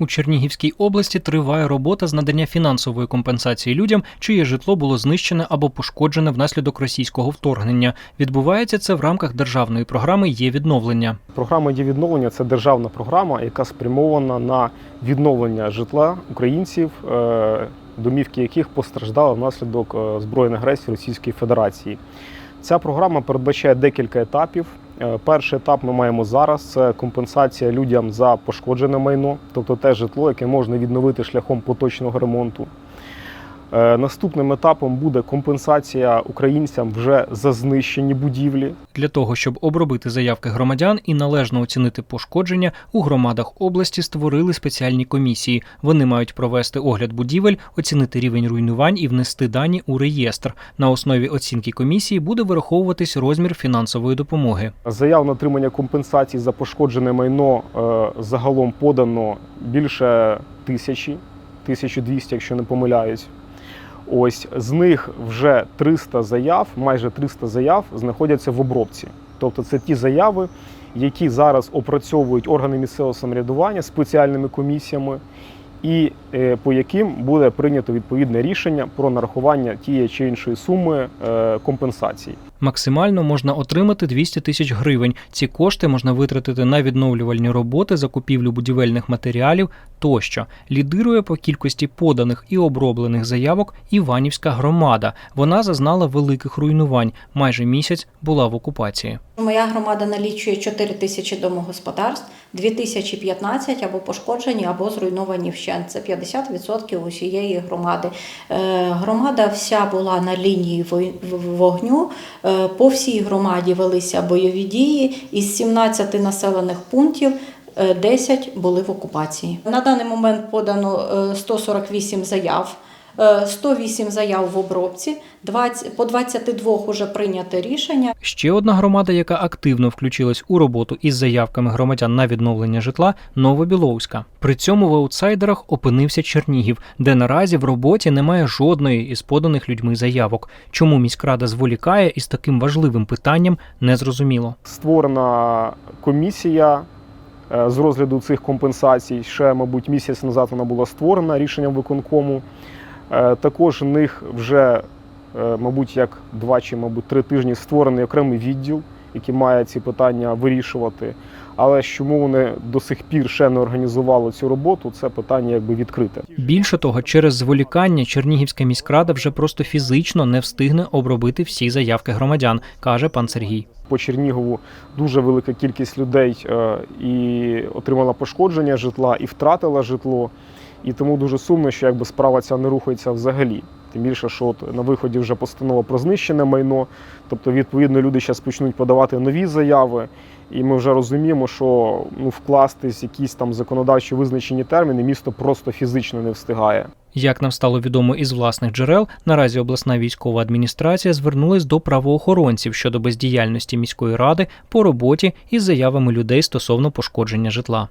У Чернігівській області триває робота з надання фінансової компенсації людям, чиє житло було знищене або пошкоджене внаслідок російського вторгнення. Відбувається це в рамках державної програми є відновлення. Програма «Є відновлення це державна програма, яка спрямована на відновлення житла українців, е, домівки яких постраждали внаслідок е, збройної агресії Російської Федерації. Ця програма передбачає декілька етапів. Е, Перший етап ми маємо зараз це компенсація людям за пошкоджене майно, тобто те житло, яке можна відновити шляхом поточного ремонту. Е, Наступним етапом буде компенсація українцям вже за знищені будівлі. Для того, щоб обробити заявки громадян і належно оцінити пошкодження, у громадах області створили спеціальні комісії. Вони мають провести огляд будівель, оцінити рівень руйнувань і внести дані у реєстр. На основі оцінки комісії буде вираховуватись розмір фінансової допомоги. Заяв на отримання компенсації за пошкоджене майно е, загалом подано більше тисячі, 1200, якщо не помиляюсь. Ось з них вже 300 заяв, майже 300 заяв знаходяться в обробці. Тобто це ті заяви, які зараз опрацьовують органи місцевого самоврядування спеціальними комісіями, і е, по яким буде прийнято відповідне рішення про нарахування тієї чи іншої суми е, компенсації. Максимально можна отримати 200 тисяч гривень. Ці кошти можна витратити на відновлювальні роботи, закупівлю будівельних матеріалів тощо. Лідирує по кількості поданих і оброблених заявок Іванівська громада. Вона зазнала великих руйнувань. Майже місяць була в окупації. Моя громада налічує 4 тисячі домогосподарств, 2015 або пошкоджені, або зруйновані вщент. Це 50% усієї громади. Е, Громада вся була на лінії вогню. Е, По всій громаді велися бойові дії. Із 17 населених пунктів е, 10 були в окупації. На даний момент подано е, 148 заяв. Е, 108 заяв в обробці, 20, по 22 вже прийняте рішення. Ще одна громада, яка активно включилась у роботу із заявками громадян на відновлення житла Новобіловська. При цьому в аутсайдерах опинився Чернігів, де наразі в роботі немає жодної із поданих людьми заявок. Чому міськрада зволікає із таким важливим питанням, незрозуміло. Створена комісія е, з розгляду цих компенсацій. Ще, мабуть, місяць назад вона була створена рішенням виконкому. Е, Також в них вже, е, мабуть, як два чи, мабуть, три тижні створений окремий відділ, який має ці питання вирішувати. Але чому вони до сих пір ще не організували цю роботу, це питання якби відкрите. Більше того, через зволікання Чернігівська міськрада вже просто фізично не встигне обробити всі заявки громадян, каже пан Сергій. По Чернігову дуже велика кількість людей е, і отримала пошкодження житла, і втратила житло. І тому дуже сумно, що якби справа ця не рухається взагалі. Тим більше, що от на виході вже постанова про знищене майно. Тобто, відповідно, люди зараз почнуть подавати нові заяви, і ми вже розуміємо, що ну, вкластись якісь там законодавчо визначені терміни місто просто фізично не встигає. Як нам стало відомо із власних джерел, наразі обласна військова адміністрація звернулась до правоохоронців щодо бездіяльності міської ради по роботі із заявами людей стосовно пошкодження житла.